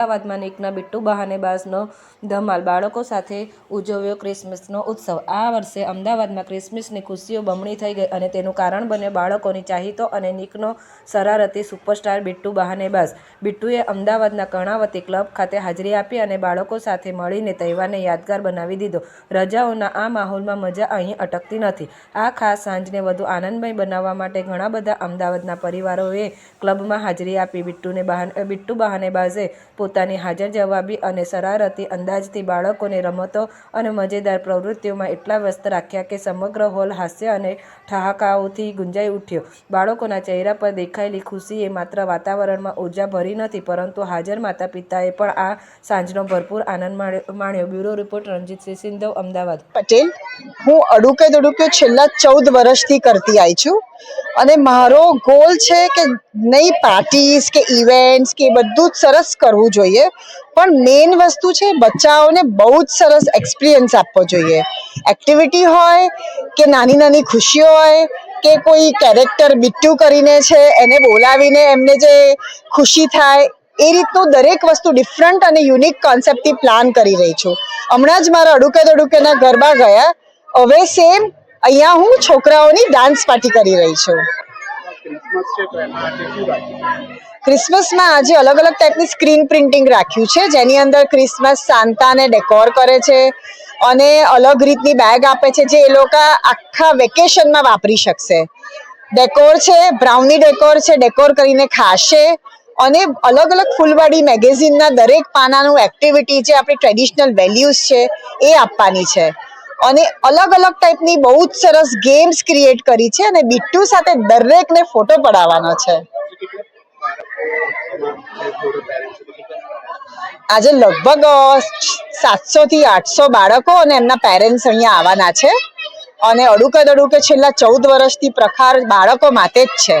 અમદાવાદમાં નીકના બિટ્ટુ બહાનેબાઝનો ધમાલ બાળકો સાથે ઉજવ્યો ક્રિસમસનો ઉત્સવ. આ વર્ષે અમદાવાદમાં ક્રિસમસની ખુશીઓ બમણી થઈ ગઈ અને તેનું કારણ બન્યો બાળકોની ચાહીતો અને નીકનો શરારતી સુપરસ્ટાર બિટ્ટુ બહાનેબાઝ બિટ્ટુએ અમદાવાદના કર્ણાવતી ક્લબ ખાતે હાજરી આપી અને બાળકો સાથે મળીને તહેવારને યાદગાર બનાવી દીધો. રજાઓના આ માહોલમાં મજા અહીં અટકતી નથી. આ ખાસ સાંજને વધુ આનંદમય બનાવવા માટે ઘણા બધા અમદાવાદના પરિવારોએ ક્લબમાં હાજરી આપી બિટ્ટુને બહાન, બિટ્ટુ બહાનેબાઝે પોતાની હાજર જવાબી અને શરારતી અંદાજથી બાળકોને રમતો અને મજેદાર પ્રવૃત્તિઓમાં એટલા વ્યસ્ત રાખ્યા કે સમગ્ર હોલ હાસ્ય અને ઠહાકાઓથી ગુંજાઈ ઉઠ્યો. બાળકોના ચહેરા પર દેખાયેલી ખુશીએ માત્ર વાતાવરણમાં ઊર્જા ભરી નથી, પરંતુ હાજર માતા પિતાએ પણ આ સાંજનો ભરપૂર આનંદ માણ્યો બ્યુરો રિપોર્ટ રણજીતસિંહ સિંધવ, અમદાવાદ. પટેલ, હું અડુકે દડુકે છેલ્લા ચૌદ વર્ષથી કરતી આવી છું. અને મારો ગોલ છે કે નહીં પાર્ટીઝ કે ઇવેન્ટ્સ કે બધું જ સરસ કરવું જોઈએ. પણ મેઇન વસ્તુ છે બચ્ચાઓને બહુ જ સરસ એક્સપિરિયન્સ આપવો જોઈએ. એક્ટિવિટી હોય, કે નાની નાની ખુશીઓ હોય, કે કોઈ કેરેક્ટર બિટ્ટુ કરીને છે, એને બોલાવીને એમને જે ખુશી થાય, એ રીતનું દરેક વસ્તુ ડિફરન્ટ અને યુનિક કોન્સેપ્ટથી પ્લાન કરી રહી છું. હમણાં જ મારા અડુકે દડુકેના ગરબા ગયા. હવે સેમ અહીંયા હું છોકરાઓની ડાન્સ પાર્ટી કરી રહી છું. ક્રિસમસ છે આજે ક્રિસમસમાં આજે અલગ અલગ ટાઈપની સ્ક્રીન પ્રિન્ટિંગ રાખ્યું છે જેની અંદર ક્રિસમસ સાંતાને ડેકોર કરે છે અને અલગ રીતની બેગ આપે છે જે એ લોકો આખા વેકેશનમાં વાપરી શકશે. ડેકોર છે બ્રાઉની ડેકોર છે ડેકોર કરીને ખાશે અને અલગ અલગ ફૂલવાડી મેગેઝિનના દરેક પાનાનું એક્ટિવિટી જે આપણી ટ્રેડિશનલ વેલ્યુઝ છે એ આપવાની છે. અને અલગ અલગ ટાઈપની બહુ જ સરસ ગેમ્સ ક્રિએટ કરી છે અને બિટ્ટુ સાથે દરેકને ફોટો પડાવવાનો છે. આજે લગભગ સાતસો થી આઠસો બાળકો અને એમના પેરેન્ટ્સ અહીંયા આવવાના છે. અને અડુકે દડુકે છેલ્લા ચૌદ વર્ષથી પ્રખાર બાળકો માટે જ છે.